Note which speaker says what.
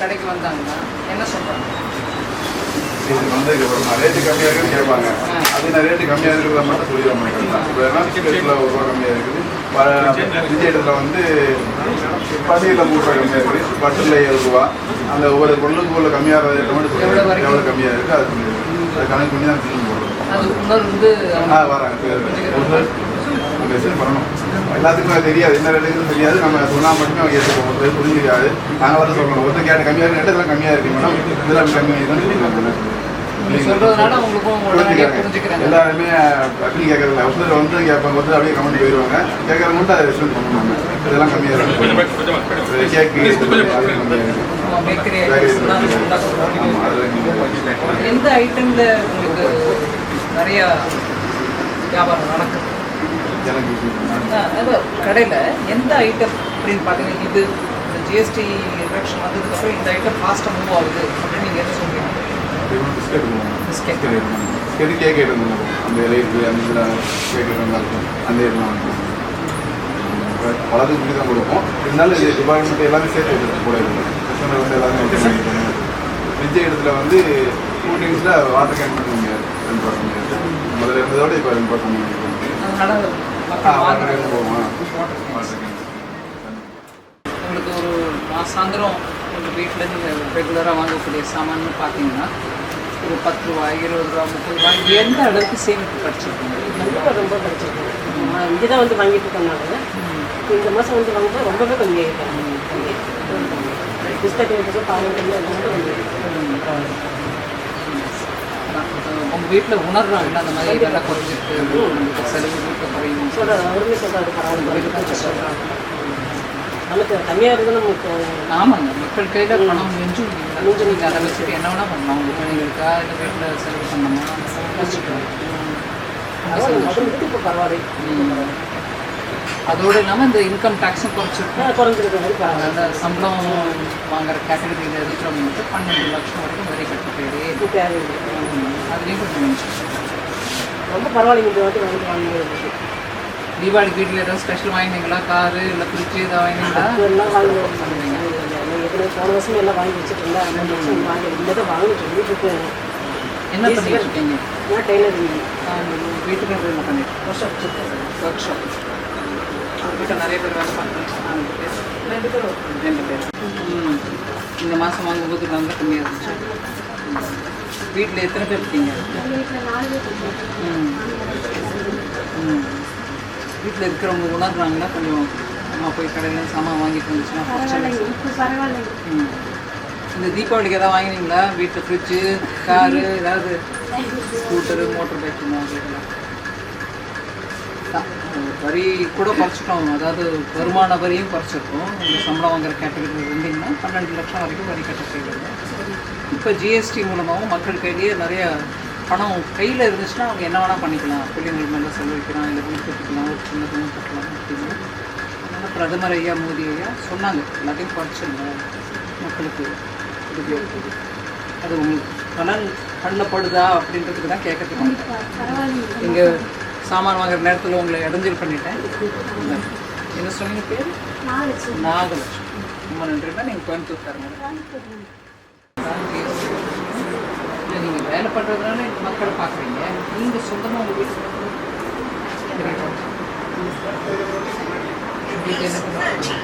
Speaker 1: கடைக்கு வந்தாங்கன்னா என்ன சொல்கிறாங்க
Speaker 2: இது ரேட்டு கம்மியாக இருக்குன்னு கேட்பாங்க. அது நான் ரேட்டு கம்மியாக இருக்கிறத மட்டும் சொல்லிட மாட்டேன் இப்போ ஒரு ரூபா கம்மியாக இருக்குது. விஜய் இடத்துல வந்து பன்னீரில் மூணு ரூபா கம்மியாக இருக்குது. பட்டில் ஏழு ரூபா. அந்த ஒவ்வொரு பொருளுக்கு உள்ள கம்மியாக ரேட்டை மட்டும்? எவ்வளோ கம்மியாக இருக்குது அது சொல்லிடுறேன் அதை கணக்கு பண்ணி தான் பில் போடுறோம்.
Speaker 1: அது உணர்ந்து
Speaker 2: ஆ வராங்க. மெசேஜ் பண்ணணும் எல்லாத்துக்கும் அது தெரியாது. என்ன ரேட்டுன்னு தெரியாது. நம்ம சொன்னால் மட்டுமே அவங்க ஏற்றுக்கோம் ஒருத்தர் புரிஞ்சுக்காது நாங்கள் வந்து சொல்லணும். ஒருத்தர் கேட்ட கம்மியாக இருக்கு. இதெல்லாம் கம்மியாக இருக்கு மேடம். இதெல்லாம் கம்மியாக இருக்குன்னு எல்லாருமே அப்படி கேட்கறதில்ல ஒருத்தர் வந்து கேட்பாங்க. ஒருத்தர் அப்படியே கமெண்ட் போயிடுவாங்க. கேட்கறவங்க மட்டும் அதை பண்ணணும் இதெல்லாம் கம்மியாக இருக்கு. கேக்கு
Speaker 1: எந்த ஐட்டம்ல உங்களுக்கு நிறைய வியாபாரம் நடக்குது? கடையில் எந்த ஐட்டம் அப்படின்னு பார்த்தீங்கன்னா இது இந்த ஜிஎஸ்டி ரிடக்ஷன் வந்ததுக்கப்புறம் இந்த ஐட்டம் ஃபாஸ்ட்டாக மூவ் ஆகுது அப்படின்னு நீங்கள் என்ன சொல்றீங்க?
Speaker 2: பிஸ்கெட்
Speaker 1: பிஸ்கெட்
Speaker 2: எது கேக் இருந்தாலும் அந்த லைட்டு அந்த இதில் கேக் இருந்தால் இருக்கும். அந்த இதெல்லாம் இருக்கும். வளர்த்து இப்படி தான் கொடுப்போம். இருந்தாலும் இது டிபார்ட்மெண்ட் எல்லாமே சேர்த்து வச்சுருக்கோம் கூட கஸ்டமர் வந்து எல்லாமே விஜய் இடத்துல வந்து கூட்டிங்ஸில் வாட்டர் கேன் பண்ண முடியாது ரெண்டு முடியாது முதல்ல இருந்ததோட இப்போ ரெண்டு ரூபா கம்மி
Speaker 1: உங்களுக்கு ஒரு மாசாந்திரம் உங்கள் வீட்டிலேருந்து ரெகுலராக வாங்கக்கூடிய சாமான்னு பார்த்தீங்கன்னா ஒரு பத்து ரூபாய் இருபது ரூபா முப்பது ரூபாய் எந்த அளவுக்கு சேமிப்பு கிடச்சிருக்கீங்க
Speaker 3: கண்டிப்பாக ரொம்ப படிச்சிருக்கேன் இங்கே தான் வந்து வாங்கிட்டு இருக்கனால இந்த மாதம் வந்து வாங்கினா ரொம்பவே கம்மியாகிட்டாங்க பிஸ்கட் எடுத்து பால் கம்மி அது மட்டும் கம்மியாகிட்டு
Speaker 1: உங்கள் வீட்டில் உணர்றாங்கல்ல அந்த மாதிரி இதெல்லாம் குறைஞ்சிருக்கு. செலவு வீட்டில் குறையும்
Speaker 3: சொல்கிற அவருமே சொல்கிறாரு பரவாயில்ல நமக்கு கம்மியாக இருக்குது நமக்கு
Speaker 1: ஆமாங்க மக்கள் கையில் பணம் மிஞ்சும் இல்லைங்களா? நீங்கள் அதை வச்சுட்டு என்ன வேணால் பண்ணலாம். உங்கள் குழந்தைங்களுக்கா இல்லை வீட்டில் செலவு பண்ணணுமா? வச்சுக்கலாம்
Speaker 3: இப்போ பரவாயில்ல
Speaker 1: அதோடு இல்லாமல் இந்த இன்கம் டேக்ஸும் குறைச்சிருக்கோம்.
Speaker 3: குறைஞ்சிருக்கு
Speaker 1: அதனால் சம்பளம் வாங்குற கேட்டகரியில் இருக்கிறவங்களுக்கு பன்னெண்டு லட்சம் வரைக்கும் வரி
Speaker 3: இது தேவையில்லை
Speaker 1: அதுலேயும் கொஞ்சம்.
Speaker 3: ரொம்ப பரவாயில்லைங்க இந்த வாட்டி
Speaker 1: தீபாவளி வீட்டில் ஏதாவது ஸ்பெஷல் வாங்கினீங்களா? காரு இல்லை ஃப்ரிட்ஜு ஏதாவது வாங்கினீங்களா?
Speaker 3: எல்லாம் வாங்கி ஏற்கனவே போன வருஷம் எல்லாம் வாங்கி வச்சுட்டு அந்த வருஷம் வாங்கி இந்த தான் இருக்கேன்.
Speaker 1: என்ன பண்ணிட்டு இருக்கீங்க?
Speaker 3: நான் டெய்லரிங்
Speaker 1: வீட்டுக்கு என்ன பண்ணிட்டு ஒர்க் ஷாப் ஒர்க் ஷாப் வீட்டில் நிறைய பேர் வேலை ரெண்டு பேர் ரெண்டு பேர் ம். இந்த மாதம் வாங்கும்போது நல்லா கம்மியாக இருந்துச்சு. வீட்டில் எத்தனை பேர் இருக்கீங்க? ம். வீட்டில் இருக்கிறவங்க உணர்றாங்களா கொஞ்சம் அம்மா போய் கடையில் சாமான் வாங்கிட்டு வந்துச்சுன்னா. இந்த தீபாவளிக்கு எதாவது வாங்கினீங்களா? வீட்டில் ஃப்ரிட்ஜு காரு ஏதாவது? Scooter motor bike. வரி கூட குறைச்சிட்டோம். அதாவது வருமான வரியும் குறைச்சிருக்கோம். இந்த சம்பளம் வாங்குற கேட்டகரி இருந்தீங்கன்னா பன்னெண்டு லட்சம் வரைக்கும் வரி கட்ட செய்வாங்க இப்போ ஜிஎஸ்டி மூலமாகவும் மக்கள் கையிலேயே நிறைய பணம் கையில் இருந்துச்சுன்னா அவங்க என்ன வேணால் பண்ணிக்கலாம். பிள்ளைங்கள் மேலே செலவழிக்கலாம் இல்லை வீடு கட்டிக்கலாம் ஒரு சின்ன ரூம் கட்டலாம் அப்படின்னு அதனால் பிரதமர் ஐயா மோடி ஐயா சொன்னாங்க. எல்லாத்தையும் குறைச்சிருங்க மக்களுக்கு உதவியாக இருக்குது. அது உங்களுக்கு பலன் பண்ணப்படுதா அப்படின்றதுக்கு தான் கேட்கறதுக்கு இங்கே சாமான் வாங்குற நேரத்தில் உங்களை இடைஞ்சல் பண்ணிட்டேன். என்ன சொன்னீங்க பேர்? நாகலட்சுமி. ரொம்ப நன்றிமா நீங்கள் கோயம்புத்தூர் தரங்க நீங்கள் வேலை பண்ணுறதுனால மக்களை பார்க்குறீங்க நீங்கள் சொந்தமாக உங்கள் வீட்டு உங்களுக்கு என்ன பண்ணுறீங்க